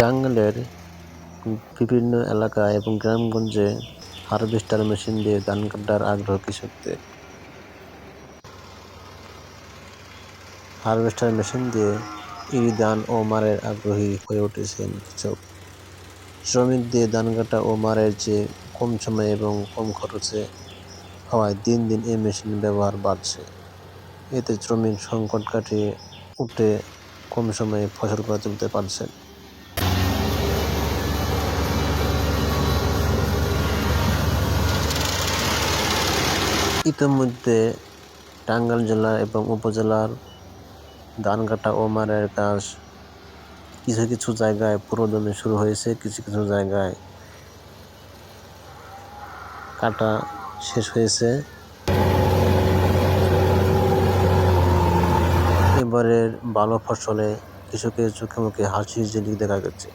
টাঙ্গাইলের বিভিন্ন এলাকা এবং গ্রামগঞ্জে হারভেস্টার মেশিন দিয়ে ধান কাটার আগ্রহ কৃষকদের। হারভেস্টার মেশিন দিয়ে ইরি ধান ও মারের আগ্রহী হয়ে উঠেছেন কৃষক। শ্রমিক দিয়ে ধান কাটা ও মারের চেয়ে কম সময়ে এবং কম খরচে হওয়ায় দিন দিন এই মেশিন ব্যবহার বাড়ছে। এতে শ্রমিক সংকট কাটিয়ে উঠে কম সময়ে ফসল করে তুলতে পারছেন। ইতোমধ্যে টাঙ্গাইল জেলা এবং উপজেলার ধান কাটা ও মারের কাজ কিছু কিছু জায়গায় পুরোদমে শুরু হয়েছে, কিছু কিছু জায়গায় কাটা শেষ হয়েছে। এবারের ভালো ফসলে কৃষকের চোখে মুখে হাসির ঝিলিক দেখা গেছে।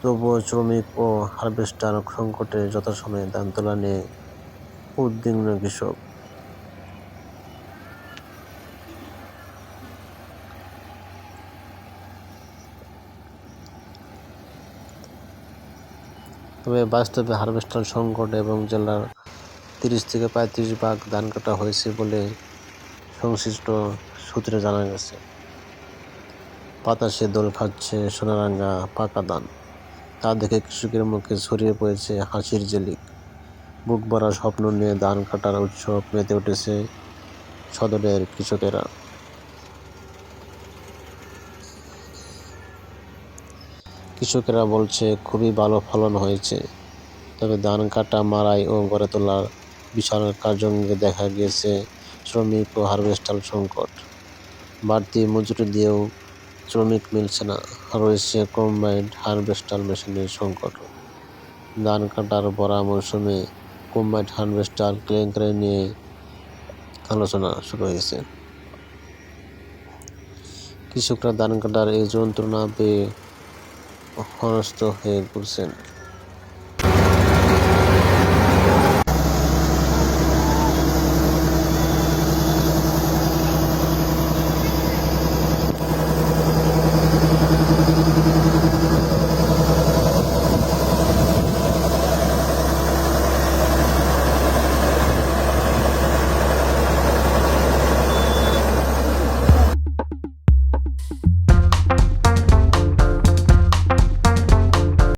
তবুও শ্রমিক ও হারভেস্টার সংকটে যথাসময়ে ধান তোলা নিয়ে উদ্বিগ্ন কৃষক। তবে বাস্তবে হারভেস্টার সংকট এবং জেলার তিরিশ থেকে পঁয়ত্রিশ ভাগ ধান কাটা হয়েছে বলে সংশ্লিষ্ট সূত্রে জানা গেছে। বাতাসে দোল খাচ্ছে সোনারাঙ্গা পাকা ধান। তা দেখে কৃষকের মুখে ছড়িয়ে পড়েছে হাসির জেলিক। বুক ভরা স্বপ্ন নিয়ে ধান কাটার উৎসব মেতে উঠেছে সদরের কৃষকেরা। কৃষকেরা বলছে, খুবই ভালো ফলন হয়েছে। তবে ধান কাটা মারাই ও গড়ে তোলার বিশাল কার্যঙ্গে দেখা গিয়েছে শ্রমিক ও হারভেস্টার সংকট। বাড়তি মজুরি দিয়েও শ্রমিক মিলছে না। রয়েছে কম্বাইন্ড হারভেস্টার মেশিনের সংকট। ধান কাটার বড়া মৌসুমে কম্বাইন্ড হারভেস্টার কেলেঙ্কারি নিয়ে আলোচনা শুরু হয়েছে। কৃষকরা ধান কাটার এই যন্ত্রণা পেয়ে হনস্থ হয়ে পড়ছেন।